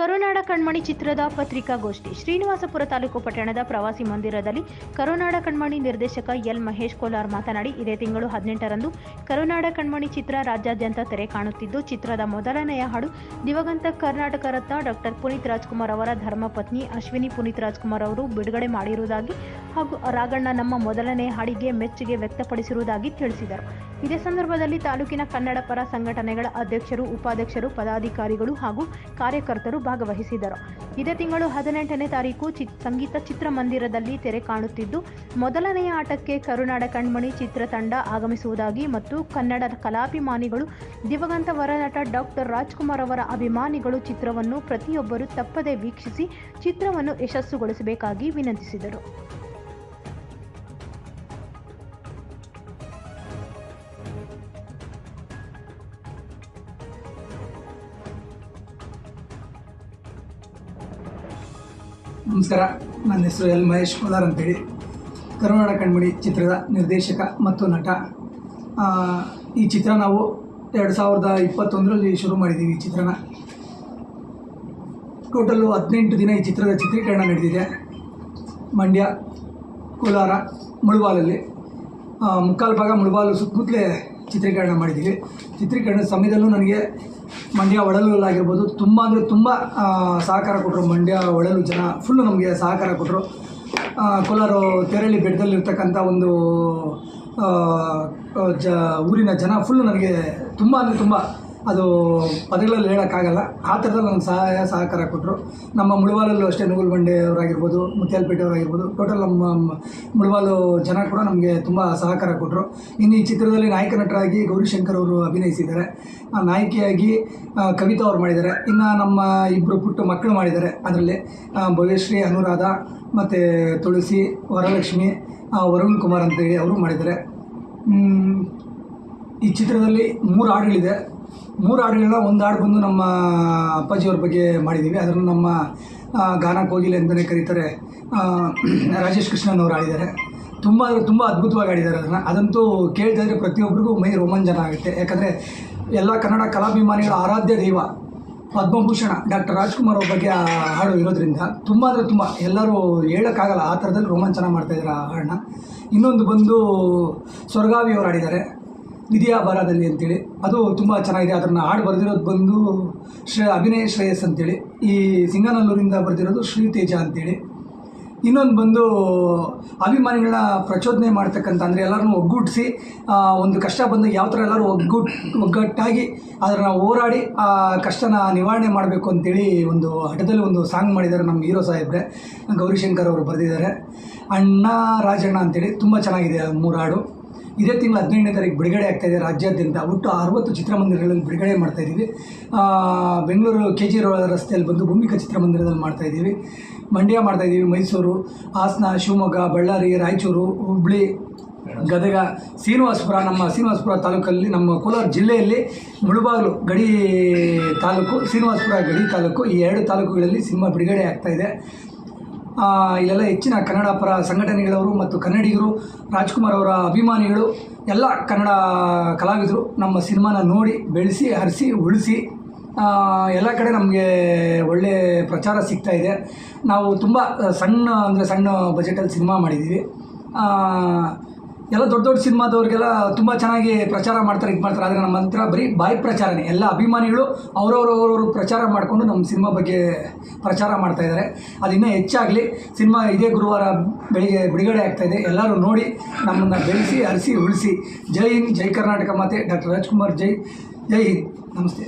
ಕರುನಾಡ ಕಣ್ಮಣಿ ಚಿತ್ರದ ಪತ್ರಿಕಾಗೋಷ್ಠಿ. ಶ್ರೀನಿವಾಸಪುರ ತಾಲೂಕು ಪಟ್ಟಣದ ಪ್ರವಾಸಿ ಮಂದಿರದಲ್ಲಿ ಕರುನಾಡ ಕಣ್ಮಣಿ ನಿರ್ದೇಶಕ ಎಲ್ ಮಹೇಶ್ ಕೋಲಾರ್ ಮಾತನಾಡಿ, ಇದೇ ತಿಂಗಳು ಹದಿನೆಂಟರಂದು ಕರುನಾಡ ಕಣ್ಮಣಿ ಚಿತ್ರ ರಾಜ್ಯಾದ್ಯಂತ ತೆರೆ ಕಾಣುತ್ತಿದ್ದು, ಚಿತ್ರದ ಮೊದಲನೆಯ ಹಾಡು ದಿವಂಗತ ಕರ್ನಾಟಕ ರತ್ನ ಡಾಕ್ಟರ್ ಪುನೀತ್ ರಾಜ್ಕುಮಾರ್ ಅವರ ಧರ್ಮಪತ್ನಿ ಅಶ್ವಿನಿ ಪುನೀತ್ ರಾಜ್ಕುಮಾರ್ ಅವರು ಬಿಡುಗಡೆ ಮಾಡಿರುವುದಾಗಿ ಹಾಗೂ ರಾಗಣ್ಣ ನಮ್ಮ ಮೊದಲನೇ ಹಾಡಿಗೆ ಮೆಚ್ಚುಗೆ ವ್ಯಕ್ತಪಡಿಸಿರುವುದಾಗಿ ತಿಳಿಸಿದರು. ಇದೇ ಸಂದರ್ಭದಲ್ಲಿ ತಾಲೂಕಿನ ಕನ್ನಡ ಪರ ಸಂಘಟನೆಗಳ ಅಧ್ಯಕ್ಷರು, ಉಪಾಧ್ಯಕ್ಷರು, ಪದಾಧಿಕಾರಿಗಳು ಹಾಗೂ ಕಾರ್ಯಕರ್ತರು ಭಾಗವಹಿಸಿದರು. ಇದೇ ತಿಂಗಳು ಹದಿನೆಂಟನೇ ತಾರೀಕು ಚಿತ್ ಸಂಗೀತ ಚಿತ್ರಮಂದಿರದಲ್ಲಿ ತೆರೆ ಕಾಣುತ್ತಿದ್ದು, ಮೊದಲನೆಯ ಆಟಕ್ಕೆ ಕರುನಾಡ ಕಣ್ಮಣಿ ಚಿತ್ರತಂಡ ಆಗಮಿಸುವುದಾಗಿ ಮತ್ತು ಕನ್ನಡ ಕಲಾಭಿಮಾನಿಗಳು, ದಿವಂಗತ ವರನಟ ಡಾಕ್ಟರ್ ರಾಜ್ಕುಮಾರ್ ಅವರ ಅಭಿಮಾನಿಗಳು ಚಿತ್ರವನ್ನು ಪ್ರತಿಯೊಬ್ಬರು ತಪ್ಪದೇ ವೀಕ್ಷಿಸಿ ಚಿತ್ರವನ್ನು ಯಶಸ್ಸುಗೊಳಿಸಬೇಕಾಗಿ ವಿನಂತಿಸಿದರು. ನಮಸ್ಕಾರ, ನನ್ನ ಹೆಸರು ಎಲ್ ಮಹೇಶ್ ಕೋಲಾರ್ ಅಂತೇಳಿ. ಕರುನಾಡ ಕಣ್ಮಣಿ ಚಿತ್ರದ ನಿರ್ದೇಶಕ ಮತ್ತು ನಟ. ಈ ಚಿತ್ರ ನಾವು ಎರಡು ಸಾವಿರದ ಇಪ್ಪತ್ತೊಂದರಲ್ಲಿ ಶುರು ಮಾಡಿದ್ದೀವಿ ಈ ಚಿತ್ರನ. ಟೋಟಲ್ಲು ಹದಿನೆಂಟು ದಿನ ಈ ಚಿತ್ರದ ಚಿತ್ರೀಕರಣ ನಡೆದಿದೆ. ಮಂಡ್ಯ, ಕೋಲಾರ, ಮುಳುಬಾಲಲ್ಲಿ. ಮುಕ್ಕಾಲು ಭಾಗ ಮುಳುಬಾಲು ಸುತ್ತಮುತ್ತಲೇ ಚಿತ್ರೀಕರಣ ಮಾಡಿದ್ದೀವಿ. ಚಿತ್ರೀಕರಣದ ಸಮಯದಲ್ಲೂ ನನಗೆ ಮಂಡ್ಯ ಒಡಲೂರಲ್ಲಾಗಿರ್ಬೋದು ತುಂಬ ಅಂದರೆ ತುಂಬ ಸಹಕಾರ ಕೊಟ್ಟರು ಮಂಡ್ಯ ಒಡಲು ಜನ. ಫುಲ್ಲು ನಮಗೆ ಸಹಕಾರ ಕೊಟ್ಟರು ಕೋಲಾರ ತೆರಳಿ ಬೆಟ್ಟದಲ್ಲಿರ್ತಕ್ಕಂಥ ಒಂದು ಜ, ಊರಿನ ಜನ ಫುಲ್ಲು ನನಗೆ ತುಂಬ ಅಂದರೆ ತುಂಬ ಅದು ಪದಗಳಲ್ಲಿ ಹೇಳೋಕ್ಕಾಗಲ್ಲ. ಆ ಥರದಲ್ಲಿ ನಮ್ಮ ಸಹಾಯ, ಸಹಕಾರ ಕೊಟ್ಟರು. ನಮ್ಮ ಮುಳುವಾಲಲ್ಲೂ ಅಷ್ಟೇ ನೂಗುಲ್ ಬಂಡೆ ಅವರಾಗಿರ್ಬೋದು, ಮುತ್ಯಾಲ್ಪೇಟೆ ಅವರಾಗಿರ್ಬೋದು, ಟೋಟಲ್ ನಮ್ಮ ಮುಳುವಾಲು ಜನ ಕೂಡ ನಮಗೆ ತುಂಬ ಸಹಕಾರ ಕೊಟ್ಟರು. ಇನ್ನು ಈ ಚಿತ್ರದಲ್ಲಿ ನಾಯಕ ನಟರಾಗಿ ಗೌರಿಶಂಕರ್ ಅವರು ಅಭಿನಯಿಸಿದ್ದಾರೆ. ನಾಯಕಿಯಾಗಿ ಕವಿತಾ ಅವ್ರು ಮಾಡಿದ್ದಾರೆ. ಇನ್ನು ನಮ್ಮ ಇಬ್ಬರು ಪುಟ್ಟ ಮಕ್ಕಳು ಮಾಡಿದ್ದಾರೆ ಅದರಲ್ಲಿ. ಭವ್ಯಶ್ರೀ, ಅನುರಾಧ, ಮತ್ತು ತುಳಸಿ, ವರಲಕ್ಷ್ಮಿ ವರುಣ್ ಕುಮಾರ್ ಅಂತೇಳಿ ಅವರು ಮಾಡಿದ್ದಾರೆ. ಈ ಚಿತ್ರದಲ್ಲಿ ಮೂರು ಹಾಡುಗಳಿದೆ. ಮೂರು ಹಾಡುಗಳನ್ನ ಒಂದು ಹಾಡು ಬಂದು ನಮ್ಮ ಅಪ್ಪಾಜಿಯವ್ರ ಬಗ್ಗೆ ಮಾಡಿದ್ದೀವಿ ಅದನ್ನು ನಮ್ಮ ಗಾನ ಕೋಗಿಲೆ ಅಂತಲೇ ಕರೀತಾರೆ. ರಾಜೇಶ್ ಕೃಷ್ಣನ್ ಅವರು ಆಡಿದ್ದಾರೆ ತುಂಬ ಅಂದರೆ ತುಂಬ ಅದ್ಭುತವಾಗಿ ಆಡಿದ್ದಾರೆ ಅದನ್ನು. ಅದಂತೂ ಕೇಳ್ತಾ ಪ್ರತಿಯೊಬ್ಬರಿಗೂ ಮೈ ರೋಮಾಂಚನ ಆಗುತ್ತೆ. ಯಾಕಂದರೆ ಎಲ್ಲ ಕನ್ನಡ ಕಲಾಭಿಮಾನಿಗಳ ಆರಾಧ್ಯ ದೈವ ಪದ್ಮಭೂಷಣ ಡಾಕ್ಟರ್ ರಾಜ್ಕುಮಾರ್ ಅವ್ರ ಬಗ್ಗೆ ಆ ಹಾಡು ಇರೋದ್ರಿಂದ ತುಂಬ ಅಂದರೆ ತುಂಬ ಎಲ್ಲರೂ ಹೇಳೋಕ್ಕಾಗಲ್ಲ ಆ ಥರದಲ್ಲಿ ರೋಮಾಂಚನ ಮಾಡ್ತಾಯಿದ್ದಾರೆ ಆ ಹಾಡನ್ನ. ಇನ್ನೊಂದು ಬಂದು ಸ್ವರ್ಗಾವಿ ಅವರು ಆಡಿದ್ದಾರೆ ವಿದ್ಯಾ ಬರದಲ್ಲಿ ಅಂತೇಳಿ. ಅದು ತುಂಬ ಚೆನ್ನಾಗಿದೆ. ಅದನ್ನು ಹಾಡು ಬರೆದಿರೋದು ಬಂದು ಶ್ರೇ, ಅಭಿನಯ ಶ್ರೇಯಸ್ ಅಂತೇಳಿ. ಈ ಸಿಂಗನಲ್ಲೂರಿಂದ ಬರೆದಿರೋದು ಶ್ರೀ ತೇಜ ಅಂತೇಳಿ. ಇನ್ನೊಂದು ಬಂದು ಅಭಿಮಾನಿಗಳನ್ನ ಪ್ರಚೋದನೆ ಮಾಡ್ತಕ್ಕಂಥ ಅಂದರೆ ಎಲ್ಲರನ್ನೂ ಒಗ್ಗೂಡಿಸಿ ಒಂದು ಕಷ್ಟ ಬಂದಾಗ ಯಾವ ಥರ ಎಲ್ಲರೂ ಒಗ್ಗೂಟ್ ಒಗ್ಗಟ್ಟಾಗಿ ಅದನ್ನು ಹೋರಾಡಿ, ಆ, ಕಷ್ಟನ ನಿವಾರಣೆ ಮಾಡಬೇಕು ಅಂತೇಳಿ ಒಂದು ಹಠದಲ್ಲಿ ಒಂದು ಸಾಂಗ್ ಮಾಡಿದ್ದಾರೆ ನಮ್ಮ ಹೀರೋ ಸಾಹೇಬ್ರೆ. ಗೌರಿಶಂಕರ್ ಅವರು ಬರೆದಿದ್ದಾರೆ. ಅಣ್ಣ ರಾಜಣ್ಣ ಅಂತೇಳಿ ತುಂಬ ಚೆನ್ನಾಗಿದೆ ಮೂರು ಹಾಡು ಇದೇ ತಿಂಗಳು ಹದಿನೆಂಟನೇ ತಾರೀಕು ಬಿಡುಗಡೆ ಆಗ್ತಾಯಿದೆ ರಾಜ್ಯಾದ್ಯಂತ. ಒಟ್ಟು ಅರವತ್ತು ಚಿತ್ರಮಂದಿರಗಳಲ್ಲಿ ಬಿಡುಗಡೆ ಮಾಡ್ತಾಯಿದ್ದೀವಿ ಬೆಂಗಳೂರು ಕೆ ಜಿ ರೋಡ್ ರಸ್ತೆಯಲ್ಲಿ ಬಂದು ಭೂಮಿಕ ಚಿತ್ರಮಂದಿರದಲ್ಲಿ ಮಾಡ್ತಾಯಿದ್ದೀವಿ ಮಂಡ್ಯ ಮಾಡ್ತಾಯಿದ್ದೀವಿ ಮೈಸೂರು, ಹಾಸನ, ಶಿವಮೊಗ್ಗ, ಬಳ್ಳಾರಿ, ರಾಯಚೂರು, ಹುಬ್ಳಿ, ಗದಗ, ಶ್ರೀನಿವಾಸಪುರ, ನಮ್ಮ ಶ್ರೀನಿವಾಸಪುರ ತಾಲೂಕಲ್ಲಿ, ನಮ್ಮ ಕೋಲಾರ ಜಿಲ್ಲೆಯಲ್ಲಿ ಮುಳುಬಾಗಿಲು ಗಡಿ ತಾಲೂಕು, ಶ್ರೀನಿವಾಸಪುರ ಗಡಿ ತಾಲೂಕು ಈ ಎರಡು ತಾಲೂಕುಗಳಲ್ಲಿ ಸಿನಿಮಾ ಬಿಡುಗಡೆ ಆಗ್ತಾಯಿದೆ ಇಲ್ಲೆಲ್ಲ ಹೆಚ್ಚಿನ ಕನ್ನಡ ಪರ ಸಂಘಟನೆಗಳವರು ಮತ್ತು ಕನ್ನಡಿಗರು, ರಾಜ್ಕುಮಾರ್ ಅವರ ಅಭಿಮಾನಿಗಳು, ಎಲ್ಲ ಕನ್ನಡ ಕಲಾವಿದರು ನಮ್ಮ ಸಿನಿಮಾನ ನೋಡಿ, ಬೆಳೆಸಿ, ಹರಿಸಿ, ಉಳಿಸಿ ಎಲ್ಲ ಕಡೆ ನಮಗೆ ಒಳ್ಳೆ ಪ್ರಚಾರ ಸಿಗ್ತಾ ಇದೆ. ನಾವು ತುಂಬ ಸಣ್ಣ ಅಂದರೆ ಸಣ್ಣ ಬಜೆಟಲ್ಲಿ ಸಿನಿಮಾ ಮಾಡಿದ್ದೀವಿ. ಎಲ್ಲ ದೊಡ್ಡ ದೊಡ್ಡ ಸಿನಿಮಾದವ್ರಿಗೆಲ್ಲ ತುಂಬ ಚೆನ್ನಾಗಿ ಪ್ರಚಾರ ಮಾಡ್ತಾರೆ, ಇದು ಮಾಡ್ತಾರೆ. ಆದರೆ ನಮ್ಮ ಹತ್ರ ಬರೀ ಬಾಯಿ ಪ್ರಚಾರನೇ. ಎಲ್ಲ ಅಭಿಮಾನಿಗಳು ಅವರವರವರು ಪ್ರಚಾರ ಮಾಡಿಕೊಂಡು ನಮ್ಮ ಸಿನಿಮಾ ಬಗ್ಗೆ ಪ್ರಚಾರ ಮಾಡ್ತಾ ಇದ್ದಾರೆ. ಅದು ಇನ್ನೂ ಹೆಚ್ಚಾಗಲಿ, ಸಿನಿಮಾ ಇದೇ ಗುರುವಾರ ಬೆಳಿಗ್ಗೆ ಬಿಡುಗಡೆ ಆಗ್ತಾ ಇದೆ. ಎಲ್ಲರೂ ನೋಡಿ, ನಮ್ಮನ್ನು ಬೆಳೆಸಿ ಹರಿಸಿ ಉಳಿಸಿ. ಜೈ ಹಿಂದ್, ಜೈ ಕರ್ನಾಟಕ ಮಾತೆ. ಡಾಕ್ಟರ್ ರಾಜ್ಕುಮಾರ್, ಜೈ ಜೈ ಹಿಂದ್. ನಮಸ್ತೆ.